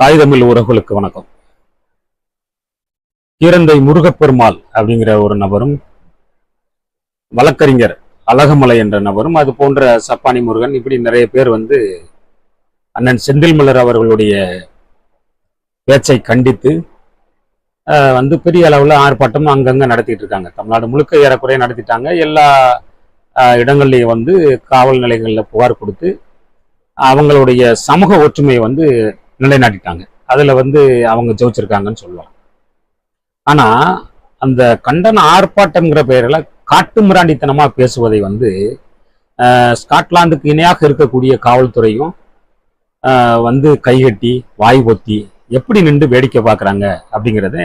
தாய் தமிழ் உறவுகளுக்கு வணக்கம். கீரந்தை முருகப்பெருமாள் அப்படிங்கிற ஒரு நபரும் வழக்கறிஞர் அழகமலை என்ற நபரும் அது போன்ற சப்பானி முருகன் இப்படி நிறைய பேர் வந்து அண்ணன் செந்தில் மலர் அவர்களுடைய பேச்சை கண்டித்து வந்து பெரிய அளவில் ஆர்ப்பாட்டம் அங்கங்கே நடத்திட்டு இருக்காங்க. தமிழ்நாடு முழுக்க ஏறக்குறைய நடத்திட்டாங்க. எல்லா இடங்கள்லையும் வந்து காவல் நிலையங்களில் புகார் கொடுத்து அவங்களுடைய சமூக ஒற்றுமையை வந்து நிலைநாட்டிட்டாங்க. அதில் வந்து அவங்க ஜெயிச்சிருக்காங்கன்னு சொல்லலாம். ஆனால் அந்த கண்டன ஆர்ப்பாட்டம்ங்கிற பெயரில் காட்டு மிராண்டித்தனமாக பேசுவதை வந்து ஸ்காட்லாந்துக்கு இணையாக இருக்கக்கூடிய காவல்துறையும் வந்து கைகட்டி வாய் ஒத்தி எப்படி நின்று வேடிக்கை பார்க்குறாங்க அப்படிங்கிறத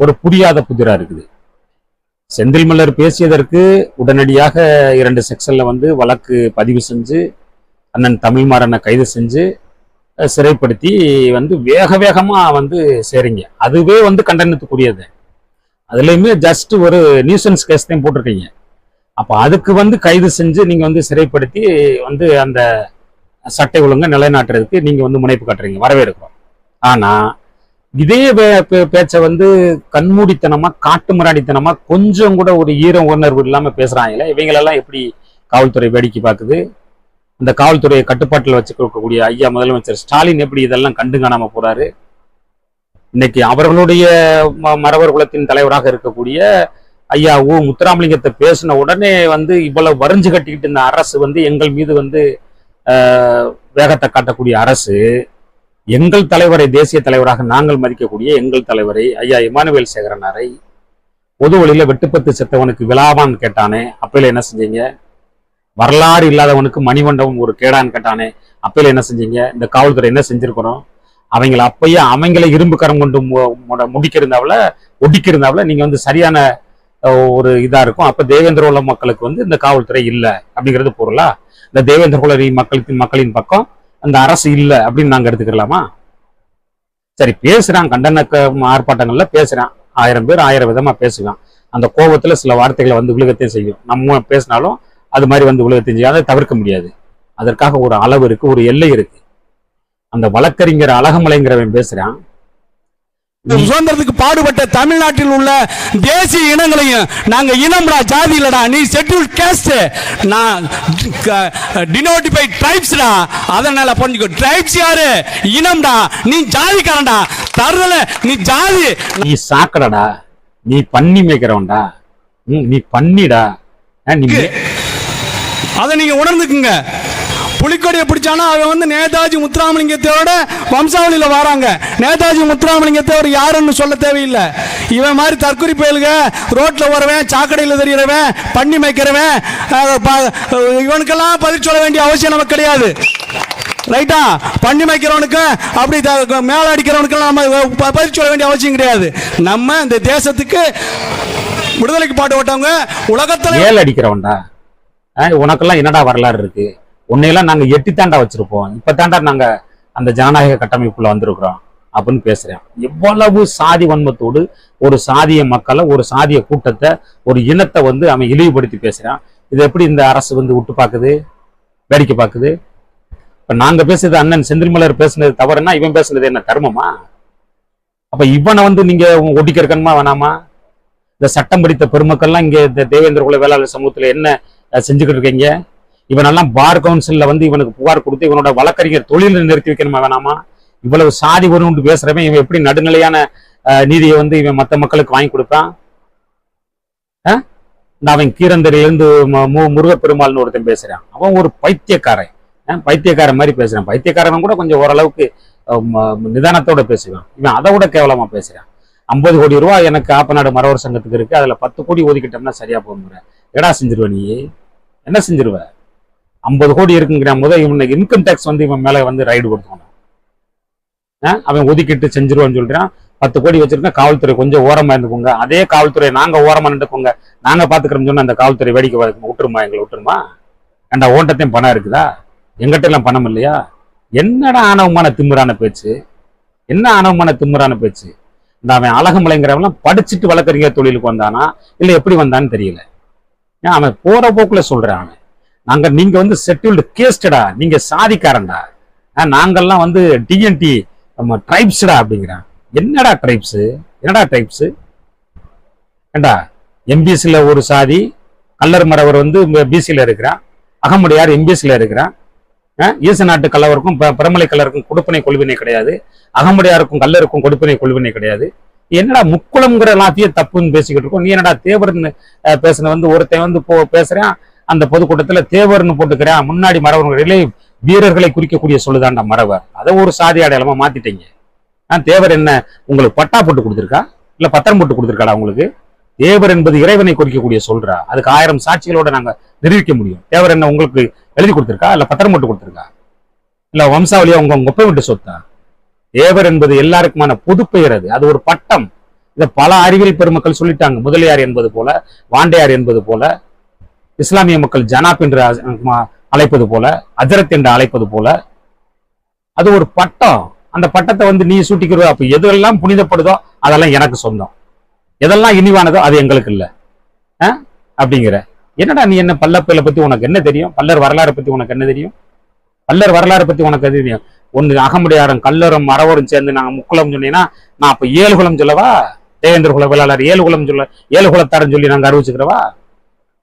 ஒரு புரியாத புதிராக இருக்குது. செந்தில் மல்லர் பேசியதற்கு உடனடியாக இரண்டு செக்ஷனில் வந்து வழக்கு பதிவு செஞ்சு அண்ணன் தமிழ்மாறனை கைது செஞ்சு சிறைப்படுத்தி வந்து வேக வேகமாக வந்து சேரிங்க. அதுவே வந்து கண்டனத்துக்குரியது. அதுலேயுமே ஜஸ்ட் ஒரு நியூசன்ஸ் கேஸ் தான் போட்டிருக்கீங்க. அப்போ அதுக்கு வந்து கைது செஞ்சு நீங்கள் வந்து சிறைப்படுத்தி வந்து அந்த சட்டை ஒழுங்கை நிலைநாட்டுறதுக்கு நீங்கள் வந்து முனைப்பு காட்டுறீங்க. வரவேற்கிறோம். ஆனால் இதே பே- பேச்சை வந்து கண்மூடித்தனமாக காட்டு மிராடித்தனமா கொஞ்சம் கூட ஒரு ஈர உணர்வு இல்லாமல் பேசுகிறாங்களே இவங்களெல்லாம் எப்படி காவல்துறை வேடிக்கை பார்க்குது? இந்த காவல்துறையை கட்டுப்பாட்டில் வச்சுக்கக்கூடிய ஐயா முதலமைச்சர் ஸ்டாலின் எப்படி இதெல்லாம் கண்டு காணாம போறாரு? இன்னைக்கு அவர்களுடைய ம- மறவர் குலத்தின் தலைவராக இருக்கக்கூடிய ஐயா ஊ முத்துராமலிங்கத்தை பேசின உடனே வந்து இவ்வளவு வரிஞ்சு கட்டிக்கிட்டு இருந்த அரசு வந்து எங்கள் மீது வந்து வேகத்தை காட்டக்கூடிய அரசு எங்கள் தலைவரை தேசிய தலைவராக நாங்கள் மதிக்கக்கூடிய எங்கள் தலைவரை ஐயா இமானுவேல் சேகரனாரை பொது வழியில வெட்டுப்பத்து செத்தவனுக்கு விழாவான்னு கேட்டானே அப்பையில என்ன செஞ்சீங்க? வரலாறு இல்லாதவனுக்கு மணிமண்டபம் ஒரு கேடான்னு கேட்டானே அப்பையில என்ன செஞ்சீங்க? இந்த காவல்துறை என்ன செஞ்சிருக்கிறோம் அவங்கள அப்பயே அவங்கள இரும்பு கரம் கொண்டு மு- ஒடிக்கிருந்தாவில் நீங்கள் வந்து சரியான ஒரு இதாக இருக்கும். அப்போ தேவேந்திர குல மக்களுக்கு வந்து இந்த காவல்துறை இல்லை அப்படிங்கிறது பொருளா? இந்த தேவேந்திர குல மக்களுக்கு மக்களின் பக்கம் அந்த அரசு இல்லை அப்படின்னு நாங்கள் எடுத்துக்கலாமா சரி பேசுகிறான் கண்டன க- பேசுகிறான் ஆயிரம் பேர் ஆயிரம் விதமாக பேசுவான் அந்த கோபத்தில் சில வார்த்தைகளை வந்து விழுகத்தையும் செய்யும். நம்ம பேசினாலும் அது மாதிரி வந்து செய்யும் அதை தவிர்க்க முடியாது. அதற்காக ஒரு அளவு இருக்கு ஒரு எல்லை இருக்கு. அந்த வழக்கறிஞர் அழகமலைங்கிறவன் பேசுறான். இந்த சுதந்திரத்துக்கு பாடுபட்ட தமிழ்நாட்டில் உள்ள தேசிய இனங்களையும் நாங்க இனம்டா ஜாதி இல்லடா நீ ஷெட்யூல் கேஸ்ட் நான் டினோட்டிஃபை ட்ரைப்ஸ்டா அதனால புரிஞ்சுக்கோ ட்ரைப்ஸ் யாரு? இனம்டா நீ ஜாதிக்காரன்டா. தருதல நீ ஜாதி. நீ சாக்கடடா நீ பண்ணி மேய்க்கிறவன்டா நீ பண்ணிடா. நீ அதை நீங்க உணர்ந்துக்குங்க. புலிக்கொடியை பிடிச்சானா அவன் வந்து நேதாஜி முத்துராமலிங்கத்தோட வம்சாவளியில் வராங்க. நேதாஜி முத்துராமலிங்கத்தை அவர் யாருன்னு சொல்ல தேவையில்லை. இவன் மாதிரி தற்கொலை பயலுக ரோட்டில் வரவன் சாக்கடையில் தெரிகிறவன் பண்ணி மேய்க்கிறவன் ப- இவனுக்கெல்லாம் பதில் சொல்ல வேண்டிய அவசியம் நமக்கு கிடையாது. ரைட்டா? பண்ணி வைக்கிறவனுக்கு அப்படி மேலே மேல அடிக்கிறவனுக்கெல்லாம் நம்ம ப- பதில் சொல்ல வேண்டிய அவசியம் கிடையாது. நம்ம இந்த தேசத்துக்கு விடுதலைக்கு பாட்டு ஓட்டவங்க உலகத்தில் ஏழு அடிக்கிறவன்டா. உனக்கெல்லாம் என்னடா வரலாறு இருக்கு? உன்னையெல்லாம் நாங்க எட்டி தாண்டா வச்சிருப்போம். இப்பதாண்டா நாங்க அந்த ஜனநாயக கட்டமைப்புல வந்திருக்கிறோம் அப்படின்னு பேசுறேன். எவ்வளவு சாதி வன்மத்தோடு ஒரு சாதிய மக்களை ஒரு சாதிய கூட்டத்தை ஒரு இனத்தை வந்து அவன் இழிவுபடுத்தி பேசுறான். இது எப்படி இந்த அரசு வந்து விட்டு பார்க்குது வேடிக்கை பார்க்குது இப்ப நாங்க பேசுறது அண்ணன் செந்தில்மலர் பேசுனது தவறுனா இவன் பேசுனது என்ன தர்மமா? அப்ப இவனை வந்து நீங்க ஒட்டிக்கிறக்கணுமா வேணாமா? இந்த சட்டம் படித்த பெருமக்கள்லாம் இங்க இந்த தேவேந்திர குல வேளாளர் சமூகத்துல என்ன செஞ்சுக்கிட்டு இருக்கீங்க இவனெல்லாம் பார் கவுன்சிலில் வந்து இவனுக்கு புகார் கொடுத்து இவனோட வழக்கறிஞர் தொழிலில் நிறுத்தி வைக்கணுமா வேணாமா? இவ்வளவு சாதி வரும்னு பேசுறவன் இவன் எப்படி நடுநிலையான நீதியை வந்து இவன் மற்ற மக்களுக்கு வாங்கி கொடுப்பான்? அஹ்? அவன் கீரந்தரிலிருந்து மு- முருகப்பெருமாள்னு ஒருத்தன் பேசுறான். அவன் ஒரு பைத்தியக்காரன். பைத்தியக்காரன் மாதிரி பேசுறான். பைத்தியக்காரன் கூட கொஞ்சம் ஓரளவுக்கு நிதானத்தோட பேசுவான். இவன் அதை விட கேவலமா பேசுறான். ஐம்பது கோடி ரூபா எனக்கு ஆப்பநாடு மரவர் சங்கத்துக்கு இருக்கு. அதுல பத்து கோடி ஒதுக்கிட்டோம்னா சரியா போகுங்கிற எடா செஞ்சிருவ நீ? என்ன செஞ்சிருவ? ஐம்பது கோடி இருக்குங்கிற முத இவனுக்கு இன்கம் டேக்ஸ் வந்து இவன் மேலே வந்து ரைடு கொடுக்கணும் ஆ? அவன் ஒதுக்கிட்டு செஞ்சிருவான்னு சொல்றான். பத்து கோடி வச்சிருக்கேன் காவல்துறை கொஞ்சம் ஓரமா இருந்துக்கோங்க. அதே காவல்துறை நாங்க ஓரமா நின்றுக்கோங்க நாங்க பாத்துக்கிறோம்னு சொன்னா அந்த காவல்துறை வேடிக்கை பார்க்க விட்டுருமா? எங்களை விட்டுருமா? ஏண்டா ஓட்டத்தையும் பணம் இருக்குதா? எங்கிட்ட எல்லாம் பணம் இல்லையா? என்னடா ஆணவமான திமிரான பேச்சு? என்ன ஆணவமான திமிரான பேச்சு? இந்த அவன் அழகமலைங்கிறவெல்லாம் படிச்சுட்டு வழக்கறிஞர் தொழிலுக்கு வந்தானா? இல்லை எப்படி வந்தான்னு தெரியல. அவன் போற போக்குல சொல்றான் அவன். நாங்க நீங்க வந்து செட்டில்டு கேஸ்டடா நீங்க சாதிக்காரன்டா. ஆஹ் நாங்கெல்லாம் வந்து டிஎன்டி நம்ம ட்ரைப்ஸ்டா அப்படிங்கிறான். என்னடா ட்ரைப்ஸ் என்னடா ட்ரைப்ஸ் ஏண்டா எம்பிசியில் ஒரு சாதி கல்லர் மரவர் வந்து பிசியில் இருக்கிறான். அகமுடையார் எம்பிசியில் இருக்கிறான்? ஈச நாட்டு கல்லவருக்கும் ப- பிரமலை கல்லருக்கும் கொடுப்பனை கொள்வினை கிடையாது. அகமுடையாருக்கும் கல்லருக்கும் கொடுப்பனை கொள்வினை கிடையாது. என்னடா முக்குளம்ங்கிற எல்லாத்தையும் தப்புன்னு பேசிக்கிட்டு இருக்கோம். நீ என்னடா தேவர்னு பேசுன வந்து ஒருத்தன் வந்து போ பேசுறேன் அந்த பொதுக்கூட்டத்துல தேவர்னு போட்டுக்கிறேன் முன்னாடி மறவர்களிலே வீரர்களை குறிக்கக்கூடிய சொல்லுதாண்டா மறவர். அதை ஒரு சாதி அடையாளமா மாத்திட்டீங்க. நான் தேவர் என்ன உங்களுக்கு பட்டா போட்டு கொடுத்துருக்கா? இல்ல பத்திரம் போட்டு கொடுத்துருக்காடா உங்களுக்கு? தேவர் என்பது இறைவனை குறிக்கக்கூடிய சொல்றா. அதுக்கு ஆயிரம் சாட்சிகளோட நாங்க நிரூபிக்க முடியும். தேவர் என்ன உங்களுக்கு எழுதி கொடுத்துருக்கா? இல்ல பத்திரம் போட்டு கொடுத்துருக்கா? இல்ல வம்சாவளியா உங்க உங்க ஒப்பை விட்டு சொத்தா? தேவர் என்பது எல்லாருக்குமான பொது பெயர் அது. அது ஒரு பட்டம். இதை பல அறிவியல் பெருமக்கள் சொல்லிட்டாங்க. முதலியார் என்பது போல வாண்டையார் என்பது போல இஸ்லாமிய மக்கள் ஜனாப் என்று அழைப்பது போல அஜரத் என்று அழைப்பது போல. அது ஒரு பட்டம். அந்த பட்டத்தை வந்து நீ சூட்டிக்கிறோ அப்ப எதெல்லாம் புனிதப்படுதோ அதெல்லாம் எனக்கு சொந்தம். எதெல்லாம் இனிவானதோ அது எங்களுக்கு இல்ல. ஆ? அப்படிங்கிற. என்னடா நீ என்ன பல்லப்பையில பத்தி உனக்கு என்ன தெரியும்? பல்லர் வரலாறு பத்தி உனக்கு என்ன தெரியும்? பல்லர் வரலாறு பத்தி உனக்கு எது தெரியும்? ஒன்று அகமுடையாரும் கல்லரும் மரவரும் சேர்ந்து நாங்கள் முக்குளம் சொன்னீங்கன்னா நான் அப்போ ஏழு குளம் சொல்லவா? தேவேந்திர குல வேளாளர் ஏழு குளம் சொல்ல ஏழு குலத்தாரன் சொல்லி நாங்கள் அறிவிச்சுக்கிறவா?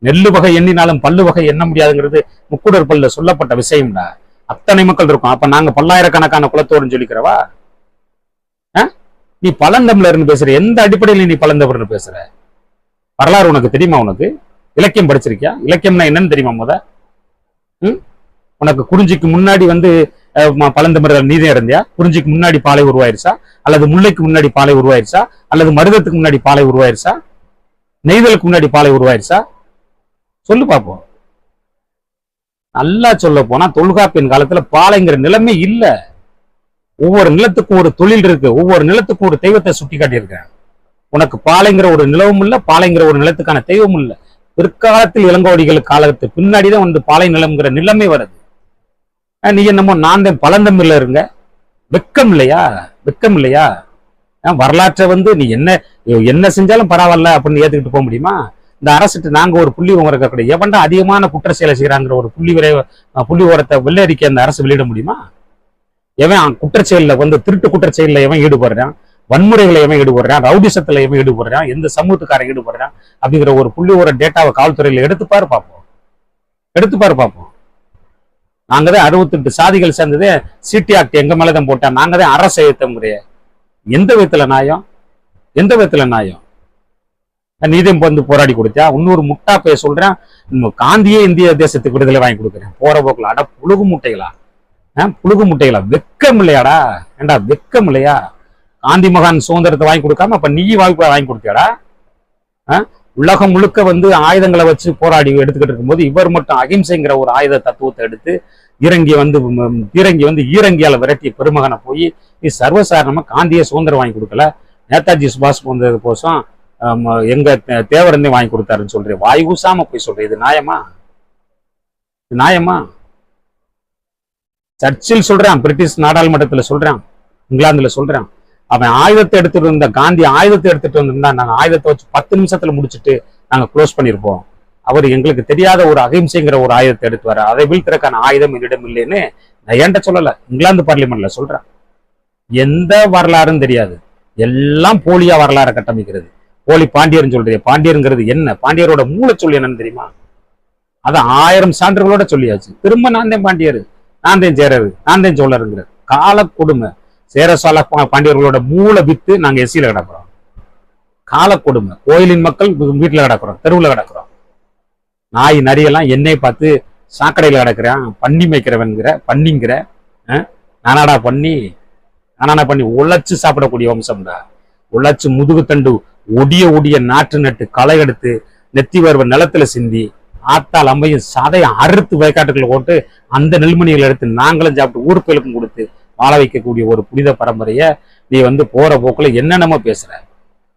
நெல்லு வகை எண்ணினாலும் பல்லு வகை எண்ண முடியாதுங்கிறது முக்குடர் பல்ல சொல்லப்பட்ட விஷயம்டா. அத்தனை மக்கள் இருக்கும். அப்ப நாங்க பல்லாயிரக்கணக்கான குலத்தோடுன்னு சொல்லிக்கிறவா? ஆ? நீ பழந்தமிழர்னு பேசுற எந்த அடிப்படையில் நீ பழந்தமிழர்னு பேசுற? வரலாறு உனக்கு தெரியுமா உனக்கு? இலக்கியம் படிச்சிருக்கியா? இலக்கியம்னா என்னன்னு தெரியுமா முத? ம்? உனக்கு குறிஞ்சிக்கு முன்னாடி வந்து பழந்தமிழர் நீதே இருந்தியா குறிஞ்சிக்கு முன்னாடி பாலை உருவாயிருச்சா? அல்லது முல்லைக்கு முன்னாடி பாலை உருவாயிருச்சா? அல்லது மருதத்துக்கு முன்னாடி பாலை உருவாயிருச்சா? நெய்தலுக்கு முன்னாடி பாலை உருவாயிருச்சா? சொல்லு பார்ப்போம் நல்லா சொல்ல போனா தொல்காப்பியன் காலத்துல பாலைங்கிற நிலைமை இல்ல. ஒவ்வொரு நிலத்துக்கும் ஒரு தொழில் இருக்கு. ஒவ்வொரு நிலத்துக்கும் ஒரு தெய்வத்தை சுட்டி காட்டியிருக்கேன் உனக்கு பாலைங்கிற ஒரு நிலவும் இல்ல பாலைங்கிற ஒரு நிலத்துக்கான தெய்வமும் இல்ல. பிற்காலத்தில் இளங்கோடிகள் காலத்து பின்னாடிதான் வந்து பாலை நிலம்ங்கிற நிலைமை வருது. நீ என்னமோ நான் தான் பழந்தமிழ்ல இருங்க. வெக்கம் இல்லையா? வெக்கம் இல்லையா? வரலாற்றை வந்து நீ என்ன என்ன செஞ்சாலும் பரவாயில்ல அப்படின்னு ஏத்துக்கிட்டு போக முடியுமா? இந்த அரசுட்டு நாங்க ஒரு புள்ளி உங்க இருக்கக்கூடிய எவன்டா அதிகமான குற்ற செயலை செய்யறாங்கிற ஒரு புள்ளி விரை புள்ளி உரத்தை வெள்ளரிக்கை அந்த அரசு வெளியிட முடியுமா? எவன் குற்றச்செயல்ல வந்து திருட்டு குற்றச்செயல்ல எவன் ஈடுபடுறான்? வன்முறைகளை எவன் ஈடுபடுறான்? ரவுடிசத்துல எவன் ஈடுபடுறான்? எந்த சமூகத்துக்காரன் ஈடுபடுறான்? அப்படிங்கிற ஒரு புள்ளி ஒரு டேட்டாவை காவல்துறையில எடுத்துப்பாரு பார்ப்போம் எடுத்துப்பாரு பார்ப்போம் நாங்க தான் அறுபத்தெட்டு சாதிகள் சேர்ந்ததே. சிடி ஆக்ட் எங்க மேலதான் போட்டோம் நாங்க தான் அரசு முறைய. எந்த விதத்துல நியாயம்? எந்த விதத்துல நியாயம்? நீதியம் வந்து போராடி கொடுத்தா இன்னொரு முட்டா பேச சொல்றேன். நம்ம காந்தியே இந்திய தேசத்துக்கு விடுதலை வாங்கி கொடுக்குறேன் போற போக்குல அட புழுகு முட்டைகளா? ஆ, புழுகு முட்டைகளா? வெக்கம் இல்லையாடா? ஏண்டா வெக்கம் இல்லையா? காந்தி மகான் சுதந்திரத்தை வாங்கி கொடுக்காம அப்ப நீ வாய்ப்பு வாங்கி கொடுத்தியாடா? ஆ? உலகம் முழுக்க வந்து ஆயுதங்களை வச்சு போராடி எடுத்துக்கிட்டு இருக்கும்போது இவர் மட்டும் அகிம்சைங்கிற ஒரு ஆயுத தத்துவத்தை எடுத்து இறங்கி வந்து பீரங்கி வந்து ஈரங்கியால விரட்டிய பெருமகனை போய் நீ சர்வசாரணமா காந்தியே சுதந்திரம் வாங்கி கொடுக்கல. நேதாஜி சுபாஷ் போன்றது கோசம் எங்க தேவரந்தே வாங்கி கொடுத்தாருன்னு சொல்றேன் வாய் ஊசாம போய் சொல்றேன் இது நியாயமா? இது நியாயமா? சர்ச்சில் சொல்றான் பிரிட்டிஷ் நாடாளுமன்றத்துல சொல்றான் இங்கிலாந்துல சொல்றான். அவன் ஆயுதத்தை எடுத்துட்டு இருந்த காந்தி ஆயுதத்தை எடுத்துட்டு வந்திருந்தா நாங்க ஆயுதத்தை வச்சு பத்து நிமிஷத்துல முடிச்சுட்டு நாங்க க்ளோஸ் பண்ணிருப்போம். அவர் எங்களுக்கு தெரியாத ஒரு அகிம்சைங்கிற ஒரு ஆயுதத்தை எடுத்து வர அதை வீழ்த்திறக்கான ஆயுதம் என்னிடம் இல்லைன்னு நான் ஏன்ட்ட சொல்லல. இங்கிலாந்து பார்லிமெண்ட்ல சொல்றேன். எந்த வரலாறும் தெரியாது. எல்லாம் போலியா வரலாறை கட்டமைக்கிறது. போலி பாண்டியர்னு சொல்றீங்க பாண்டியருங்கிறது என்ன? பாண்டியரோட மூளைச்சொல் என்னன்னு தெரியுமா? அது ஆயிரம் சான்றுகளோட சொல்லியாச்சு. திரும்ப நான் தான் பாண்டியர். நான் தான் சேரரு நான் தான் சோழருங்கிற கால கொடுமை. சேர சோழ பாண்டியர்களோட மூளை வித்து நாங்க எஸ்சியில கிடக்குறோம். கால கொடுமை. கோயிலின் மக்கள் வீட்டுல கிடக்குறோம். தெருவுல கிடக்குறோம். நாய் நரியெல்லாம் என்னை பார்த்து சாக்கடையில் கிடக்கிறான். பண்ணி மேய்க்கிறவன்கிற பண்ணிங்கிற நானாடா பண்ணி நானாடா பண்ணி உழைச்சு சாப்பிடக்கூடிய வம்சம்டா. உழைச்சு முதுகு தண்டு ஒடிய ஒடிய நாற்று நட்டு களை எடுத்து நெத்தி வருவ நிலத்துல சிந்தி ஆத்தால் அம்மையும் சதையை அறுத்து வயக்காட்டுக்குள்ள போட்டு அந்த நெல்மணிகளை எடுத்து நாங்களும் சாப்பிட்டு ஊருக்களுக்கும் கொடுத்து வாழ வைக்கக்கூடிய ஒரு புனித பரம்பரையை நீ வந்து போற போக்குல என்னென்னமோ பேசுற.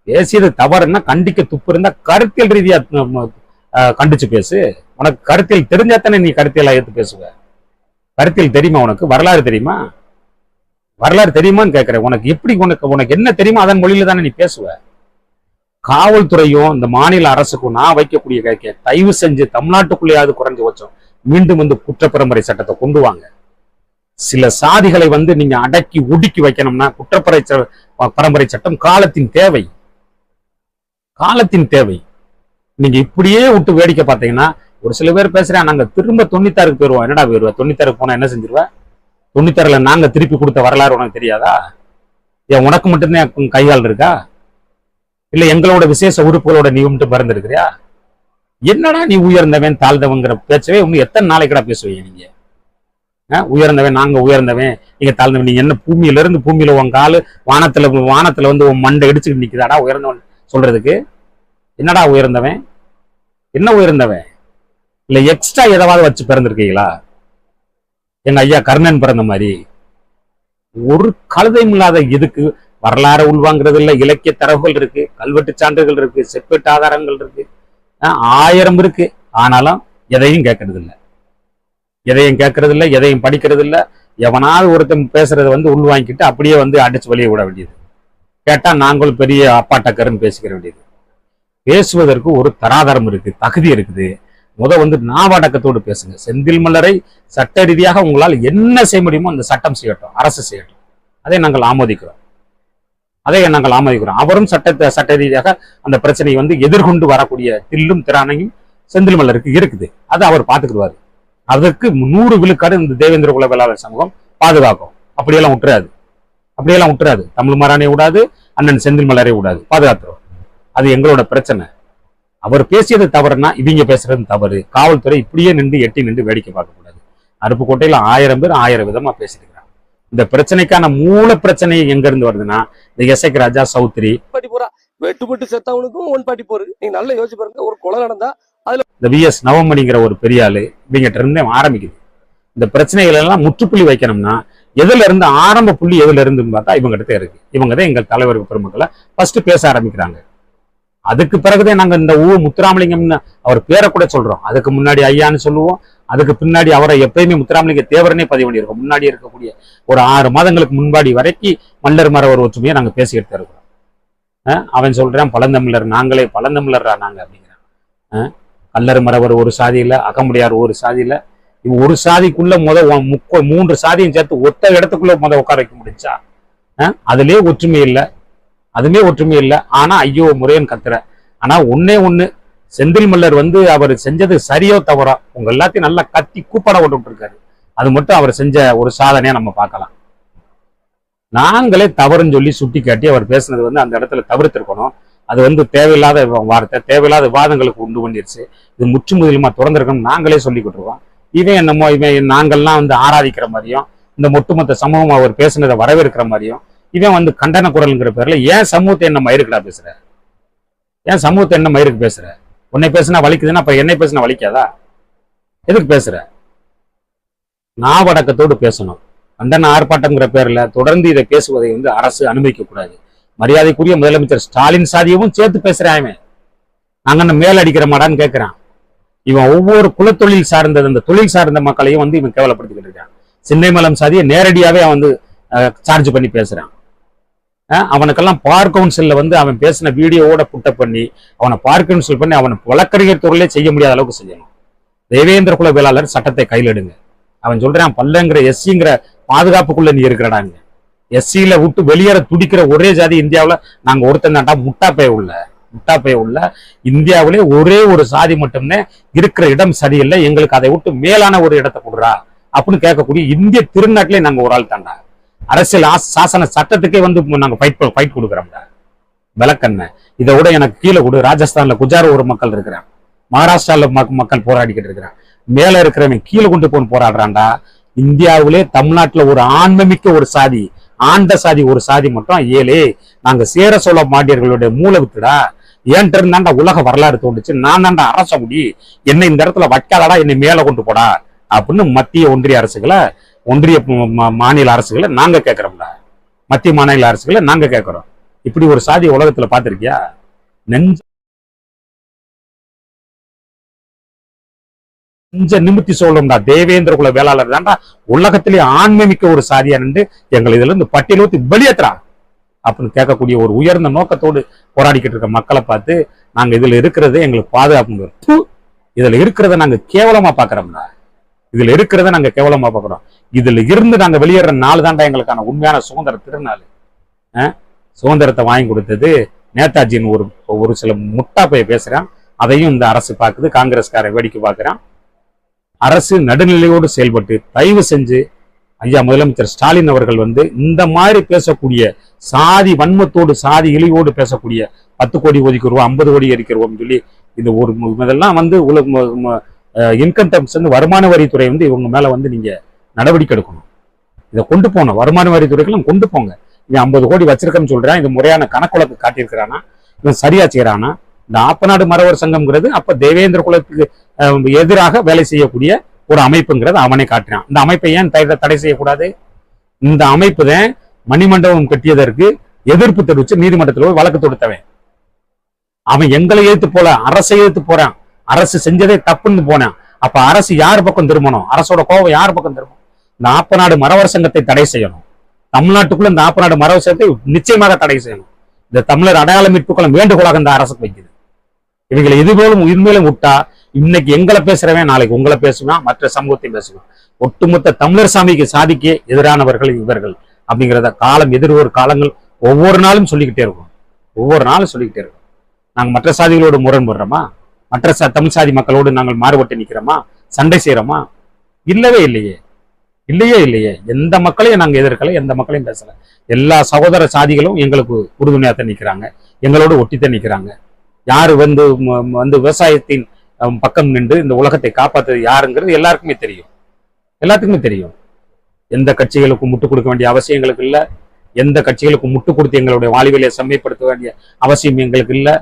பேசியது தவறுன்னா கண்டிக்க துப்பு இருந்தா கருத்தியல் ரீதியா கண்டிச்சு பேசு. உனக்கு கருத்தில் தெரிஞ்சாத்தானே நீ கருத்தியலா எடுத்து பேசுவ. கருத்தில் தெரியுமா உனக்கு? வரலாறு தெரியுமா? வரலாறு தெரியுமான்னு கேட்குற உனக்கு எப்படி உனக்கு உனக்கு என்ன தெரியுமோ அதன் மொழியில தானே நீ பேசுவ. காவல்துறையும் இந்த மாநில அரசுக்கும் நான் வைக்கக்கூடிய கேட்க தயவு செஞ்சு தமிழ்நாட்டுக்குள்ளேயாவது குறைஞ்ச வச்சோம் மீண்டும் வந்து குற்றப்பரம்பரை சட்டத்தை கொண்டு வாங்க. சில சாதிகளை வந்து நீங்க அடக்கி ஒடுக்கி வைக்கணும்னா குற்றப்பரை பரம்பரை சட்டம் காலத்தின் தேவை. காலத்தின் தேவை. நீங்க இப்படியே விட்டு வேடிக்கை பார்த்தீங்கன்னா ஒரு சில பேர் பேசுறேன் நாங்க திரும்ப தொண்ணூத்தாறுக்கு போயிருவோம். என்னடா போயிருவோம் தொண்ணூத்தாறுக்கு போனா என்ன செஞ்சிருவ? தொண்ணூத்தாறுல நாங்க திருப்பி கொடுத்த வரலாறு உனக்கு தெரியாதா? ஏன் உனக்கு மட்டும்தான் உன் கைகால் இருக்கா? இல்ல எங்களோட விசேஷ உறுப்புகளோட நீ மட்டும் பறந்துருக்கிறியா? என்னடா நீ உயர்ந்தவன் தாழ்ந்தவங்கிற பேச்சவே இன்னும் எத்தனை நாளைக்கடா பேசுவீங்க நீங்க? ஆ, உயர்ந்தவன் நாங்க உயர்ந்தவன் நீங்க தாழ்ந்தவன் நீங்க என்ன பூமியில இருந்து பூமியில உன் காலு வானத்துல வானத்துல வந்து உன் மண்டை இடிச்சுக்கிட்டு நிக்குதாடா உயர்ந்தவன் சொல்றதுக்கு? என்னடா உயர்ந்தவன்? என்ன உயர்ந்தவன்? இல்லை எக்ஸ்ட்ரா எதாவது வச்சு பிறந்திருக்கீங்களா? எங்க ஐயா கர்ணன் பிறந்த மாதிரி. ஒரு கழுதையும் இல்லாத இதுக்கு வரலாறு உள்வாங்கிறது இல்லை இலக்கிய தரவுகள் இருக்கு கல்வெட்டு சான்றுகள் இருக்கு செப்பேட்டு ஆதாரங்கள் இருக்கு. ஆயிரம் இருக்கு. ஆனாலும் எதையும் கேட்கறது இல்லை எதையும் கேட்கறது இல்லை எதையும் படிக்கிறது இல்லை எவனாவது ஒருத்தன் பேசுறத வந்து உள்வாங்கிக்கிட்டு அப்படியே வந்து அடிச்சு வெளியே விட வேண்டியது. கேட்டால் நாங்களும் பெரிய அப்பாட்டக்கருன்னு பேசிக்கிற வேண்டியது. பேசுவதற்கு ஒரு தராதரம் இருக்கு தகுதி இருக்குது. முத வந்து நாவடக்கத்தோடு பேசுங்க. செந்தில் மலரை சட்ட ரீதியாக உங்களால் என்ன செய்ய முடியுமோ அந்த சட்டம் செய்யட்டும் அரசு செய்யட்டும். அதை நாங்கள் ஆமோதிக்கிறோம். அதை நாங்கள் ஆமோதிக்கிறோம். அவரும் சட்டத்தை சட்ட ரீதியாக அந்த பிரச்சனையை வந்து எதிர்கொண்டு வரக்கூடிய தில்லும் திராணையும் செந்தில் மலருக்கு இருக்குது. அதை அவர் பார்த்துக்கிடுவாரு. அதற்கு நூறு விழுக்காடு இந்த தேவேந்திர குல வேளாளர் சமூகம் பாதுகாக்கும். அப்படியெல்லாம் விட்டுறாது அப்படியெல்லாம் விட்டுறாது தமிழ் மாறானே விடாது அண்ணன் செந்தில் மலரை விடாது பாதுகாத்துரும் அது எங்களோட பிரச்சனை. அவர் பேசியது தவறுனா இவங்க பேசுறது தவறு. காவல்துறை இப்படியே நின்று எட்டி நின்று வேடிக்கை பார்க்க கூடாது. அருப்புக்கோட்டையில ஆயிரம் பேர் ஆயிரம் விதமா பேசியிருக்கிறாங்க. இந்த பிரச்சனைக்கான மூல பிரச்சனை எங்க இருந்து வருதுன்னா இந்த எசைக் ராஜா சௌத்ரி. வெட்டுப்பட்டு செத்தவனுக்கும் ஒன் பாட்டி போரு. நீங்க நல்லா யோசிச்சு பாருங்க ஒரு கொலை நடந்தா இந்த வி எஸ் நவமணிங்கிற ஒரு பெரிய ஆளு இவங்கிட்ட இருந்தே ஆரம்பிக்குது. இந்த பிரச்சனைகள் எல்லாம் முற்றுப்புள்ளி வைக்கணும்னா எதுல இருந்து ஆரம்ப புள்ளி எதுல இருந்துன்னு பார்த்தா இவங்க கிட்ட இருக்கு. இவங்க தான் எங்கள் தலைவர் பெருமக்களை ஃபர்ஸ்ட் பேச ஆரம்பிக்கிறாங்க. அதுக்கு பிறகுதான் நாங்கள் இந்த ஊ முத்துராமலிங்கம்னு அவர் பேரை கூட சொல்றோம். அதுக்கு முன்னாடி ஐயான்னு சொல்லுவோம். அதுக்கு பின்னாடி அவரை எப்பயுமே முத்துராமலிங்க தேவரனே பதிவு பண்ணியிருக்கோம். முன்னாடி இருக்கக்கூடிய ஒரு ஆறு மாதங்களுக்கு முன்பாடி வரைக்கும் மல்லர் மரவர் ஒற்றுமையை நாங்க பேசிக்கிட்டு இருக்கிறோம். அவன் சொல்றான் பழந்தமிழர் நாங்களே பழந்தமிழர்ரா நாங்க அப்படிங்கிறான். கல்லர் மரவர் ஒரு சாதியில அகமுடையார் ஒரு சாதியில இவ் ஒரு சாதிக்குள்ள முத முக்க மூன்று சாதியும் சேர்த்து ஒத்த இடத்துக்குள்ள முத உட்கார வைக்க முடிஞ்சா? அஹ் அதுலயே ஒற்றுமை இல்லை. அதுமே ஒற்றுமை இல்லை. ஆனா ஐயோ முறையன் கத்துற. ஆனா ஒன்னே ஒண்ணு செந்தில் மல்லர் வந்து அவர் செஞ்சது சரியோ தவறோ உங்க எல்லாத்தையும் நல்லா கத்தி கூப்பாட விட்டுட்டு இருக்காரு அது மட்டும் அவர் செஞ்ச ஒரு சாதனையா நம்ம பார்க்கலாம். நாங்களே தவறுன்னு சொல்லி சுட்டி காட்டி அவர் பேசுனது வந்து அந்த இடத்துல தவிர்த்திருக்கணும். அது வந்து தேவையில்லாத வார்த்தை தேவையில்லாத வாதங்களுக்கு உண்டு பண்ணிருச்சு. இது முற்று முதலுமா திறந்திருக்கணும் நாங்களே சொல்லிக்கிட்டு இருக்கோம் இவன் என்னமோ இவன் நாங்கள்லாம் வந்து ஆராதிக்கிற மாதிரியும் இந்த ஒட்டுமொத்த சமூகம் அவர் பேசுனதை வரவேற்கிற மாதிரியும் இவன் வந்து கண்டன குரல்ங்கிற பேர்ல ஏன் சமூகத்தை என்ன மயிருக்குடா பேசுற ஏன் சமூகத்தை என்ன மயிருக்கு? பேசுற உன்னை பேசுனா வலிக்குதுன்னா அப்ப என்னை பேசுனா வலிக்காதா? எதுக்கு பேசுற? நாவடக்கத்தோடு பேசணும். கண்டன ஆர்ப்பாட்டம்ங்கிற பேர்ல தொடர்ந்து இதை பேசுவதை வந்து அரசு அனுமதிக்க கூடாது. மரியாதைக்குரிய முதலமைச்சர் ஸ்டாலின் சாதியவும் சேர்த்து பேசுறேன் அவன் நாங்க என்ன மேல் அடிக்கிற மாடான்னு கேட்கிறான் இவன் ஒவ்வொரு குலத்தொழில் சார்ந்த அந்த தொழில் சார்ந்த மக்களையும் வந்து இவன் கேவலப்படுத்திக்கிட்டு இருக்கான். சின்னைமலம் சாதியை நேரடியாவே அவன் வந்து சார்ஜ் பண்ணி பேசுறான். அவனுக்கெல்லாம் பார் கவுன்சில்ல வந்து அவன் பேசின வீடியோவோட புட்டப் பண்ணி அவனை பார் கவுன்சில் பண்ணி அவனை வழக்கறிஞர் துறையிலே செய்ய முடியாத அளவுக்கு செய்யணும். தேவேந்திர குல வேளாளர் சட்டத்தை கையில் எடுங்க. அவன் சொல்றான் பல்லங்கிற எஸ்சிங்கிற பாதுகாப்புக்குள்ள நீ இருக்கிறடாங்க எஸ்சியில விட்டு வெளியேற துடிக்கிற ஒரே ஜாதி இந்தியாவில் நாங்கள் ஒருத்தன் தாண்டா முட்டாப்பே உள்ள. முட்டாப்பே உள்ள. இந்தியாவிலே ஒரே ஒரு சாதி மட்டும்தான் இருக்கிற இடம் சரியில்லை. எங்களுக்கு அதை விட்டு மேலான ஒரு இடத்தை கொடுறா. அப்படின்னு கேட்கக்கூடிய இந்திய திருநாட்டிலே நாங்கள் ஒரு ஆள் தாண்டா அரசியல் சாசன சட்டத்துக்கே வந்து நாங்க ஃபைட் ஃபைட் கொடுக்குறோம்டா விளக்கண்ண இதை விட எனக்கு கீழே கொடு. ராஜஸ்தான்ல குஜார் ஒரு மக்கள் இருக்கிறான். மகாராஷ்டிரால மக்கள் போராடிக்கிட்டு இருக்கிறான். மேல இருக்கிறவன் கீழே கொண்டு போன்னு போராடுறான்டா. இந்தியாவிலே தமிழ்நாட்டுல ஒரு ஆன்மமிக்க ஒரு சாதி ஆண்ட சாதி ஒரு சாதி மட்டும் ஏழே நாங்க சேர சோழ மாண்டியர்களுடைய மூளை விட்டுடா ஏன்ட்டு இருந்தாண்டா உலக வரலாறு தோண்டுச்சு நான் தாண்டா அரச முடி என்னை இந்த இடத்துல வைக்காதடா என்னை மேல கொண்டு போடா. அப்படின்னு மத்திய ஒன்றிய அரசுகளை ஒன்றிய மாநில அரசுகளை நாங்க கேட்கிறோம்டா மத்திய மாநில அரசுகளை நாங்க கேட்கிறோம் இப்படி ஒரு சாதி உலகத்துல பாத்திருக்கியா? நெஞ்ச நெஞ்ச நிமித்தி சொல்லும்டா தேவேந்திர குல வேளாளர் தான்டா. உலகத்திலே ஆன்மீமிக்க ஒரு சாதியா நின்று எங்களை இதுல இருந்து பட்டியலூத்தி வெளியேற்றுறா அப்படின்னு கேட்கக்கூடிய ஒரு உயர்ந்த நோக்கத்தோடு போராடிக்கிட்டு இருக்க மக்களை பார்த்து நாங்க இதுல இருக்கிறது எங்களுக்கு பாதுகாப்பு இதுல இருக்கிறத நாங்க கேவலமா பாக்குறோம்டா. இதுல இருக்கிறத நாங்க கேவலமா பார்க்குறோம். இதுல இருந்து நாங்க வெளியேற நாள் தான்டா எங்களுக்கான உண்மையான சுதந்திர திருநாள். சுதந்திரத்தை வாங்கி கொடுத்தது நேதாஜின்னு ஒரு ஒரு சில முட்டா பேசுறான். அதையும் இந்த அரசு பார்க்குது காங்கிரஸ்கார வேடிக்கை பார்க்குறான். அரசு நடுநிலையோடு செயல்பட்டு தயவு செஞ்சு ஐயா முதலமைச்சர் ஸ்டாலின் அவர்கள் வந்து இந்த மாதிரி பேசக்கூடிய சாதி வன்மத்தோடு சாதி இழிவோடு பேசக்கூடிய பத்து கோடி ஒதுக்கிடுவோம் ஐம்பது கோடி ஒதுக்கிடுவோம் சொல்லி இந்த ஒரு இதெல்லாம் வந்து இன்கம் டேக்ஸ் வந்து வருமான வரித்துறை வந்து இவங்க மேலே வந்து நீங்கள் நடவடிக்கை எடுக்கணும். இதை கொண்டு போகணும் வருமான வரித்துறைக்கெல்லாம் கொண்டு போங்க. இவன் ஐம்பது கோடி வச்சிருக்கேன்னு சொல்கிறான் இது முறையான கணக்குலக்கு காட்டியிருக்கிறானா? இவன் சரியா செய்கிறானா இந்த ஆப்பநாடு மறவர் சங்கம்ங்கிறது அப்போ தேவேந்திர குலத்துக்கு எதிராக வேலை செய்யக்கூடிய ஒரு அமைப்புங்கிறத அவனே காட்டுறான். இந்த அமைப்பை ஏன் தடை தடை செய்யக்கூடாது? இந்த அமைப்பு தான் மணிமண்டபம் கட்டியதற்கு எதிர்ப்பு தெரிவித்து நீதிமன்றத்தில் போய் வழக்கு தொடுத்தவன். அவன் எங்களை எதிர்த்து போல அரசை எதிர்த்து போறான். அரசு செஞ்சதே தப்புன்னு போனேன். அப்ப அரசு யார் பக்கம் திரும்பணும்? அரசோட கோவம் யார் பக்கம் திரும்பணும்? இந்த ஆப்பநாடு மரவர் சங்கத்தை தடை செய்யணும். தமிழ்நாட்டுக்குள்ள இந்த ஆப்பநாடு மரவர் சங்கத்தை நிச்சயமாக தடை செய்யணும். இந்த தமிழர் அடையாள மீட்புக்களும் வேண்டுகோளாக இந்த அரசுக்கு வைக்குது. இவங்களை இதுபோலும் இதுமேலும் விட்டா இன்னைக்கு எங்களை பேசுறவன் நாளைக்கு உங்களை பேசுவான் மற்ற சமூகத்தையும் பேசுவான். ஒட்டுமொத்த தமிழர் சாமிக்கு சாதிக்க எதிரானவர்கள் இவர்கள். அப்படிங்கிறத காலம் எதிர்வொரு காலங்கள் ஒவ்வொரு நாளும் சொல்லிக்கிட்டே இருக்கும் ஒவ்வொரு நாளும் சொல்லிக்கிட்டே இருக்கும் நாங்க மற்ற சாதிகளோடு முரண்படுறோமா? மற்ற தமிழ் சாதி மக்களோடு நாங்கள் மாறுபட்டு நிற்கிறோமா? சண்டை செய்கிறோமா? இல்லவே இல்லையே. இல்லையே இல்லையே. எந்த மக்களையும் நாங்கள் எதிர்க்கல எந்த மக்களையும் பேசல. எல்லா சகோதர சாதிகளும் எங்களுக்கு உறுதுணையாத்தான் நிற்கிறாங்க. எங்களோடு ஒட்டித்தான் நிற்கிறாங்க. யார் வந்து வந்து விவசாயத்தின் பக்கம் நின்று இந்த உலகத்தை காப்பாத்துறது யாருங்கிறது எல்லாருக்குமே தெரியும். எல்லாத்துக்குமே தெரியும். எந்த கட்சிகளுக்கும் முட்டு கொடுக்க வேண்டிய அவசியம் எங்களுக்கு இல்லை. எந்த கட்சிகளுக்கும் முட்டு கொடுத்து எங்களுடைய வாழ்வியலை செம்மைப்படுத்த வேண்டிய அவசியம் எங்களுக்கு இல்லை.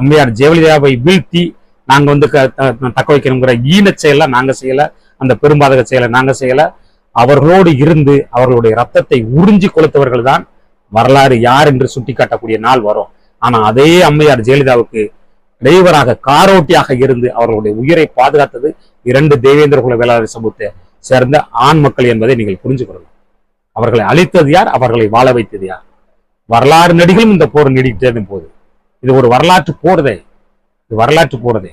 அம்மையார் ஜெயலலிதாவை வீழ்த்தி நாங்க வந்து க- த- தக்க வைக்கணுங்கிற ஈன செயலை நாங்க செய்யல அந்த பெரும்பாதக செயலை நாங்க செய்யல. அவர்களோடு இருந்து அவர்களுடைய ரத்தத்தை உறிஞ்சி கொளுத்தவர்கள் தான் வரலாறு யார் என்று சுட்டிக்காட்டக்கூடிய நாள் வரும். ஆனா அதே அம்மையார் ஜெயலலிதாவுக்கு டிரைவராக காரோட்டியாக இருந்து அவர்களுடைய உயிரை பாதுகாத்தது இரண்டு தேவேந்திர குல வேளாளர் சமூகத்தை சேர்ந்த ஆண் மக்கள் என்பதை நீங்கள் புரிஞ்சு கொள்ளலாம். அவர்களை அழித்தது யார்? அவர்களை வாழ வைத்தது யார்? வரலாறு நடிகளும் இந்த போர் நீடிக்கிட்டே போகுது இது ஒரு வரலாற்று போர்தை. வரலாற்று போறது.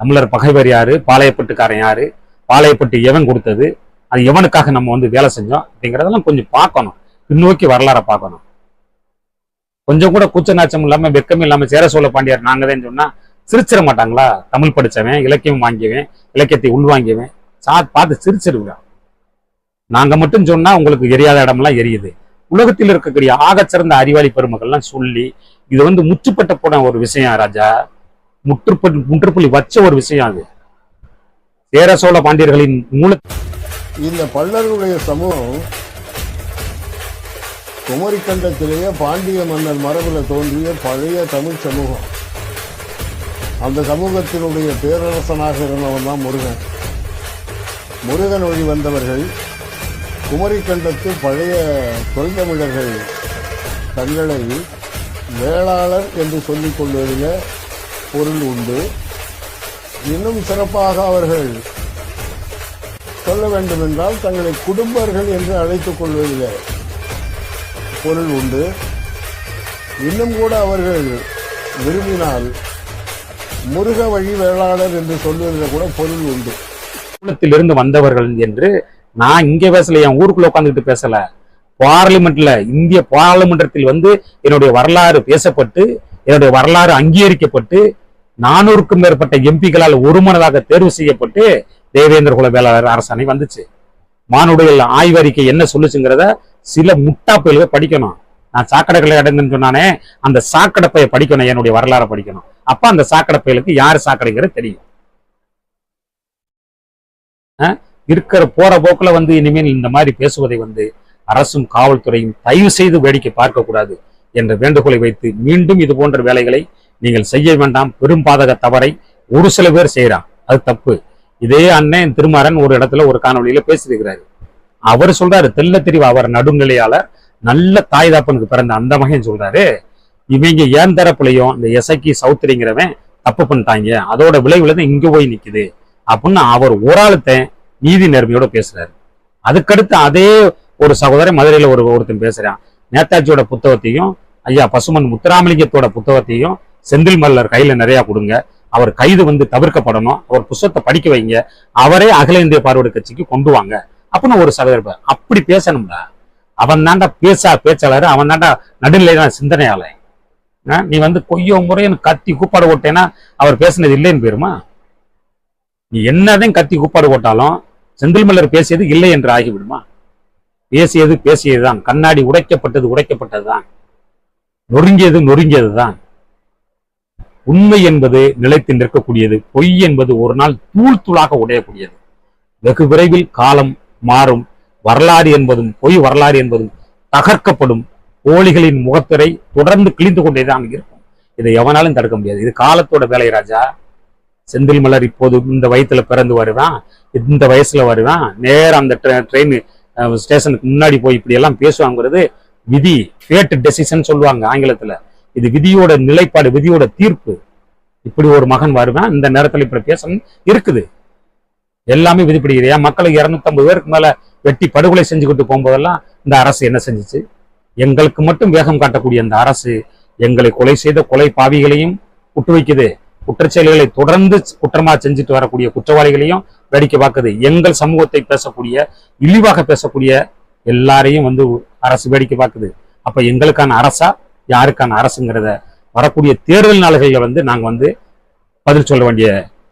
தமிழர் பகைவர் யாரு? பாளையப்பட்டுக்காரன் யாரு? பாளையப்பட்டு எவன் கொடுத்தது? அது எவனுக்காக நம்ம வந்து வேலை செஞ்சோம் அப்படிங்கிறதெல்லாம் கொஞ்சம் பார்க்கணும். பின்னோக்கி வரலாறை பார்க்கணும். கொஞ்சம் கூட கூச்ச நாச்சம் இல்லாம வெக்கம் இல்லாம சேர சோழ பாண்டியார் நாங்கதேன்னு சொன்னா சிரிச்சிட மாட்டாங்களா? தமிழ் படிச்சவன் இலக்கியம் வாங்கியவன் இலக்கியத்தை உள்வாங்கியவன். சா பார்த்து சிரிச்சிருவான் நாங்க மட்டும் சொன்னா உங்களுக்கு எரியாத இடம்லாம் எரியுது. உலகத்தில் இருக்கக்கூடிய ஆகச்சிறந்த அறிவாளி பெருமக்கள்லாம் சொல்லி இது வந்து முற்றுப்பட்ட போன ஒரு விஷயம் ராஜா. முற்றுப்பட்டு முற்றுப்புள்ளி வச்ச ஒரு விஷயம் அது. சேர சோழ பாண்டியர்களின் மூல இந்த பல்லர்களுடைய சமூகம் குமரிக்கண்டத்திலேயே பாண்டிய மன்னர் மரபில் தோன்றிய பழைய தமிழ் சமூகம். அந்த சமூகத்தினுடைய பேரரசனாக இருந்தவன் தான் முருகன். முருகன் வழி வந்தவர்கள் குமரிக்கண்டத்து பழைய தொல்தமிழர்கள் தங்களை வேளாளர் என்று சொல்லிக் கொள்வதில் பொருள் உண்டு. இன்னும் சிறப்பாக அவர்கள் சொல்ல வேண்டுமென்றால் தங்களை குடும்பர்கள் என்று அழைத்துக் கொள்வதில் பொருள் உண்டு. இன்னும் கூட அவர்கள் விரும்பினால் முருக வழி வேளாளர் என்று சொல்வதில் கூட பொருள் உண்டு. குளத்திலிருந்து வந்தவர்கள் என்று நான் இங்கே பேசல என் ஊருக்குள்ள உட்காந்துக்கிட்டு பேசல. பார்லிமெண்ட்ல இந்திய பாராளுமன்றத்தில் வந்து என்னுடைய வரலாறு பேசப்பட்டு என்னுடைய வரலாறு அங்கீகரிக்கப்பட்டு நானூறுக்கும் மேற்பட்ட எம்பிக்களால் ஒருமனதாக தேர்வு செய்யப்பட்டு தேவேந்திர குல வேளாளர் அரசாணை வந்துச்சு. மானுடையில் ஆய்வறிக்கை என்ன சொல்லுச்சுங்கிறத சில முட்டா பயல்கள் படிக்கணும். நான் சாக்கடைகளை அடைந்தேன்னு சொன்னானே அந்த சாக்கடைப்பையை படிக்கணும் என்னுடைய வரலாறை படிக்கணும். அப்ப அந்த சாக்கடை பயலுக்கு யார் சாக்கடைங்கிறது தெரியும். இருக்கிற போற போக்குல வந்து இனிமேல் இந்த மாதிரி பேசுவதை வந்து அரசும் காவல்துறையும் தயவு செய்து வேடிக்கை பார்க்க கூடாது என்ற வேண்டுகோளை வைத்து மீண்டும் இது போன்ற வேலைகளை நீங்கள் செய்ய வேண்டாம் பெரும் பாதக தவறை ஒரு சில பேர் செய்யறான் அது தப்பு. இதே அண்ணன் திருமாறன் ஒரு இடத்துல ஒரு காணொலியில பேசியிருக்கிறாரு. அவர் சொல்றாரு தெல்ல தெரிவு அவர் நடுநிலையாளர். நல்ல தாய் தாப்பனுக்கு பிறந்த அந்த மகன் சொல்றாரு. இவங்க ஏன் தரப்புலையும் இந்த எசக்கி சௌத்ரிங்கிறவன் தப்பு பண்ணிட்டாங்க. அதோட விளைவுல தான் இங்க போய் நிக்குது. அப்படின்னு அவர் ஒரு நீதி நேர்மையோட பேசுறாரு. அதுக்கடுத்து அதே ஒரு சகோதரன் மதுரையில ஒரு ஒருத்தன் பேசுறான். நேதாஜியோட புத்தகத்தையும் ஐயா பசுமன் முத்துராமலிங்கத்தோட புத்தகத்தையும் செந்தில் மல்லர் கையில நிறைய கொடுங்க. அவர் கைது வந்து தவிர்க்கப்படணும். அவர் புஸ்தகத்தை படிக்க வைங்க. அவரே அகில இந்திய பார்வை கட்சிக்கு கொண்டு வாங்க. அப்படின்னு ஒரு சகோதரர் அப்படி பேசணும்டா. அவன் தாண்டா பேசா பேச்சாளர். அவன் தாண்டா நடுநிலையான சிந்தனையாளன். ஆ, நீ வந்து கொய்யோ முறைன்னு கத்தி கூப்பாடு ஓட்டேன்னா அவர் பேசினது இல்லைன்னு போயிருமா? நீ என்னதான் கத்தி கூப்பாடு ஓட்டாலும் செந்தில் மல்லர் பேசியது இல்லை என்று ஆகிவிடுமா? பேசியது பேசியதுதான். கண்ணாடி உடைக்கப்பட்டது உடைக்கப்பட்டதுதான். நொறுங்கியது நொறுங்கியதுதான். உண்மை என்பது நிலைத்து நிற்கக்கூடியது. பொய் என்பது ஒரு நாள் தூள் தூளாக உடையக்கூடியது. வெகு விரைவில் காலம் மாறும். வரலாறு என்பதும் பொய் வரலாறு என்பதும் தகர்க்கப்படும். கோழிகளின் முகத்திரை தொடர்ந்து கிழிந்து கொண்டேதான் இருக்கும். இதை எவனாலும் தடுக்க முடியாது. இது காலத்தோட வேலை ராஜா. செந்தில் மலர் இப்போது இந்த வயத்துல பிறந்து வருவான். இந்த வயசுல வருவான். நேரம் அந்த ட்ரெயின் ஸ்டேஷனுக்கு முன்னாடி போய் இப்படி எல்லாம் பேசுவாங்கிறது விதி ஃபேட் டெசிஷன் சொல்லுவாங்க ஆங்கிலத்துல. இது விதியோட நிலைப்பாடு விதியோட தீர்ப்பு. இப்படி ஒரு மகன் வருவேன் இந்த நேரத்தில் இப்படி பேசணும் இருக்குது. எல்லாமே விதிப்படுகிறது. ஏன்? மக்களை இரநூத்தம்பது பேருக்கு மேல வெட்டி படுகொலை செஞ்சுக்கிட்டு போகும்போதெல்லாம் இந்த அரசு என்ன செஞ்சுச்சு? எங்களுக்கு மட்டும் வேகம் காட்டக்கூடிய இந்த அரசு எங்களை கொலை செய்த கொலை பாவிகளையும் குட்டு வைக்குது. குற்றச்செயல்களை தொடர்ந்து குற்றமா செஞ்சுட்டு வரக்கூடிய குற்றவாளிகளையும் வேடிக்கை பார்க்குது. எங்கள் சமூகத்தை பேசக்கூடிய இழிவாக பேசக்கூடிய எல்லாரையும் வந்து அரசு வேடிக்கை பார்க்குது. அப்ப எங்களுக்கான அரசா யாருக்கான அரசுங்கிறத வரக்கூடிய தேர்தல் நாள்களில் வந்து நாங்கள் வந்து பதில் சொல்ல வேண்டிய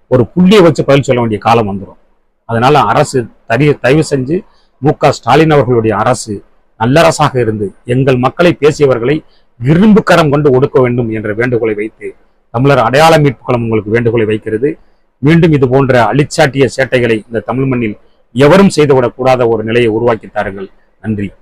ஒரு புள்ளியை வச்சு பதில் சொல்ல வேண்டிய காலம் வந்துடும் அதனால அரசு தரி தயவு செஞ்சு மு க ஸ்டாலின் அவர்களுடைய அரசு நல்லரசாக இருந்து எங்கள் மக்களை பேசியவர்களை இரும்பு கரம் கொண்டு ஒடுக்க வேண்டும் என்ற வேண்டுகோளை வைத்து தமிழர் அடையாள மீட்பு களம் உங்களுக்கு வேண்டுகோளை வைக்கிறது. மீண்டும் இது போன்ற அழிச்சாட்டிய சேட்டைகளை இந்த தமிழ் மண்ணில் எவரும் செய்துவிடக் கூடாத ஒரு நிலையை உருவாக்கி தாருங்கள். நன்றி.